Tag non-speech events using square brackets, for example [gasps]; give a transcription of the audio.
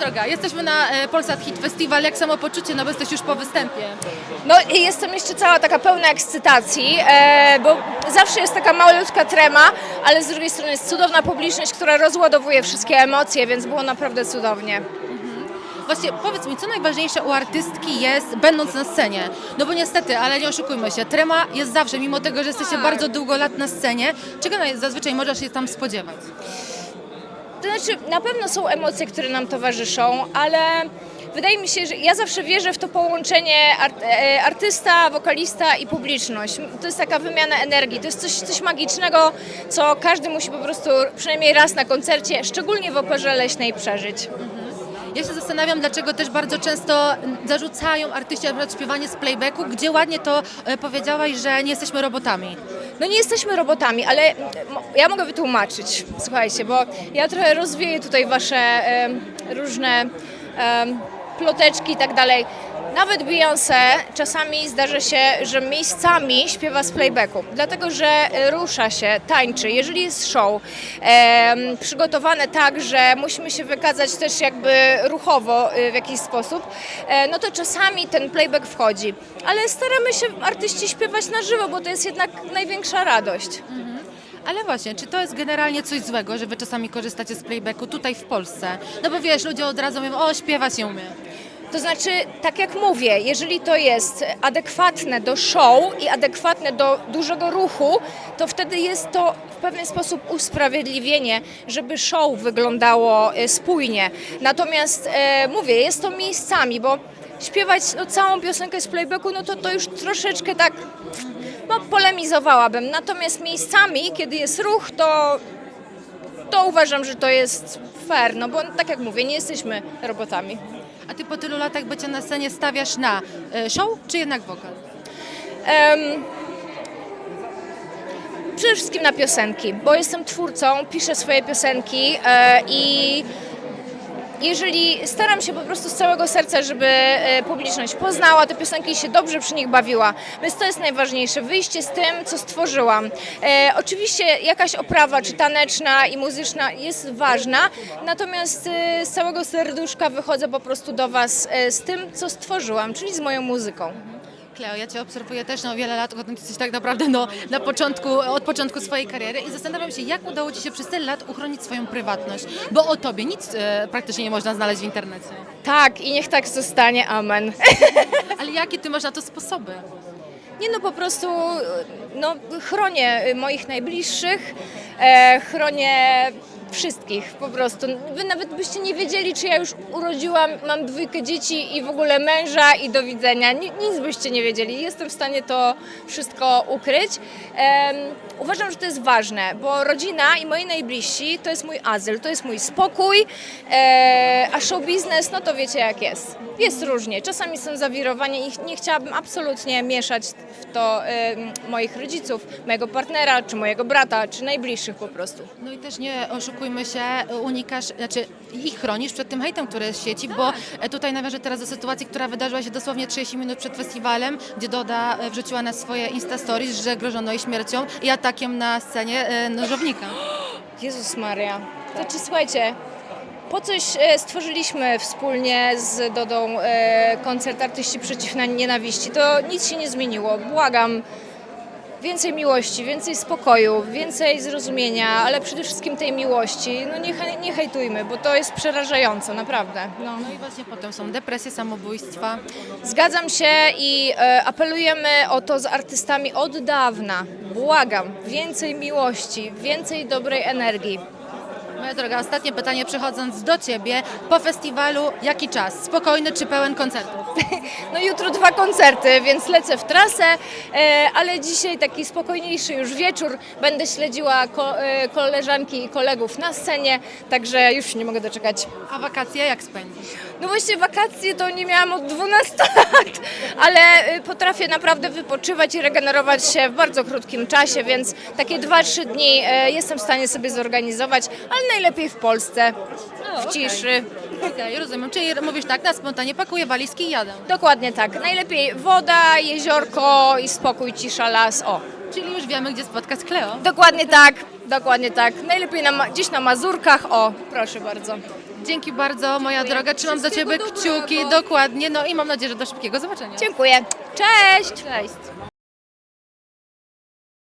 droga, jesteśmy na e, Polsat Hit Festival. Jak samopoczucie, no bo jesteś już po występie. No i jestem jeszcze cała taka pełna ekscytacji, e, bo zawsze jest taka malutka trema, ale z drugiej strony jest cudowna publiczność, która rozładowuje wszystkie emocje, więc było naprawdę cudownie. Właśnie powiedz mi, co najważniejsze u artystki jest, będąc na scenie? No bo niestety, ale nie oszukujmy się, trema jest zawsze, mimo tego, że jesteście Tak. bardzo długo lat na scenie. Czego zazwyczaj możesz się tam spodziewać? To znaczy, na pewno są emocje, które nam towarzyszą, ale wydaje mi się, że ja zawsze wierzę w to połączenie e, artysta, wokalista i publiczność. To jest taka wymiana energii, to jest coś, coś magicznego, co każdy musi po prostu przynajmniej raz na koncercie, szczególnie w operze leśnej, przeżyć. Ja się zastanawiam, dlaczego też bardzo często zarzucają artyści na śpiewanie z playbacku, gdzie ładnie to e, powiedziałaś, że nie jesteśmy robotami. No nie jesteśmy robotami, ale ja mogę wytłumaczyć, słuchajcie, bo ja trochę rozwieję tutaj wasze różne ploteczki i tak dalej. Nawet Beyoncé czasami zdarza się, że miejscami śpiewa z playbacku, dlatego że e, rusza się, tańczy. Jeżeli jest show em, przygotowane tak, że musimy się wykazać też jakby ruchowo e, w jakiś sposób, e, no to czasami ten playback wchodzi. Ale staramy się artyści śpiewać na żywo, bo to jest jednak największa radość. Ale właśnie, czy to jest generalnie coś złego, że wy czasami korzystacie z playbacku tutaj w Polsce? No bo wiesz, ludzie od razu mówią, o śpiewać nie umie. To znaczy, tak jak mówię, jeżeli to jest adekwatne do show i adekwatne do dużego ruchu, to wtedy jest to w pewien sposób usprawiedliwienie, żeby show wyglądało e, spójnie. Natomiast e, mówię, jest to miejscami, bo śpiewać no, całą piosenkę z playbacku, no to to już troszeczkę tak no, polemizowałabym. Natomiast miejscami, kiedy jest ruch, to, to uważam, że to jest fair, no bo tak jak mówię, nie jesteśmy robotami. A ty po tylu latach bycia na scenie stawiasz na e, show, czy jednak wokal? Przede wszystkim na piosenki, bo jestem twórcą, piszę swoje piosenki e, i jeżeli staram się po prostu z całego serca, żeby e, publiczność poznała te piosenki i się dobrze przy nich bawiła. Więc to jest najważniejsze, wyjście z tym, co stworzyłam. E, oczywiście jakaś oprawa, czy taneczna i muzyczna jest ważna, natomiast e, z całego serduszka wychodzę po prostu do Was e, z tym, co stworzyłam, czyli z moją muzyką. Kleo, ja Cię obserwuję też no, wiele lat, odkąd jesteś tak naprawdę no, na początku, od początku swojej kariery i zastanawiam się, jak udało Ci się przez tyle lat uchronić swoją prywatność, bo o Tobie nic e, praktycznie nie można znaleźć w internecie. Tak, i niech tak zostanie, amen. [laughs] Ale jakie Ty masz na to sposoby? Nie no, po prostu no, chronię moich najbliższych, e, chronię wszystkich po prostu. Wy nawet byście nie wiedzieli, czy ja już urodziłam, mam dwójkę dzieci i w ogóle męża i do widzenia. Ni- Nic byście nie wiedzieli. Jestem w stanie to wszystko ukryć. Uważam, że to jest ważne, bo rodzina i moi najbliżsi to jest mój azyl, to jest mój spokój, e, a show biznes, no to wiecie jak jest. Jest różnie. Czasami są zawirowania i nie chciałabym absolutnie mieszać w to em, moich rodziców, mojego partnera, czy mojego brata, czy najbliższych po prostu. No i też nie oszukujmy się, unikasz, znaczy ich chronisz przed tym hejtem, który jest w sieci, bo tutaj nawiążę teraz do sytuacji, która wydarzyła się dosłownie 30 minut przed festiwalem, gdzie Doda e, wrzuciła na swoje Insta Stories, że grożono jej śmiercią i atakiem na scenie e, nożownika. [gasps] Jezus Maria. Znaczy słuchajcie, po coś e, stworzyliśmy wspólnie z Dodą e, koncert Artyści Przeciw na Nienawiści. To nic się nie zmieniło. Błagam. Więcej miłości, więcej spokoju, więcej zrozumienia, ale przede wszystkim tej miłości. No nie, nie hejtujmy, bo to jest przerażające, naprawdę. No. No i właśnie potem są depresje, samobójstwa. Zgadzam się i e, apelujemy o to z artystami od dawna. Błagam, więcej miłości, więcej dobrej energii. Moja droga, ostatnie pytanie przechodząc do Ciebie. Po festiwalu jaki czas? Spokojny czy pełen koncertów? [laughs] No jutro dwa koncerty, więc lecę w trasę, e, ale dzisiaj taki spokojniejszy już wieczór. Będę śledziła ko, e, koleżanki i kolegów na scenie, także już się nie mogę doczekać. A wakacje jak spędzisz? No właśnie wakacje to nie miałam od 12 [laughs] lat, ale e, potrafię naprawdę wypoczywać i regenerować się w bardzo krótkim czasie, więc takie 2-3 dni e, jestem w stanie sobie zorganizować, ale najlepiej w Polsce, w ciszy. Okej, rozumiem. Czyli mówisz tak, na spontanie pakuję walizki i jadę. Dokładnie tak. Najlepiej woda, jeziorko i spokój, cisza, las. O. Czyli już wiemy, gdzie spotkać Kleo. Dokładnie tak. Dokładnie tak. Najlepiej na, ma- gdzieś na Mazurkach. O, proszę bardzo. Dzięki bardzo, moja droga. Trzymam za Wszystkiego Ciebie kciuki, dokładnie. No i mam nadzieję, że do szybkiego zobaczenia. Dziękuję. Cześć! Cześć.